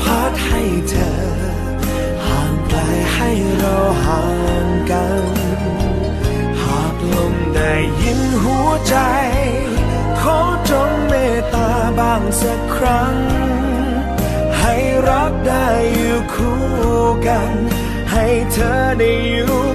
พัดให้เธอ ห่างไกลให้เราห่างกัน หากลมได้ยินหัวใจ ขอจงเมตตาบ้างสักครั้ง ให้รักได้อยู่คู่กัน ให้เธอได้อยู่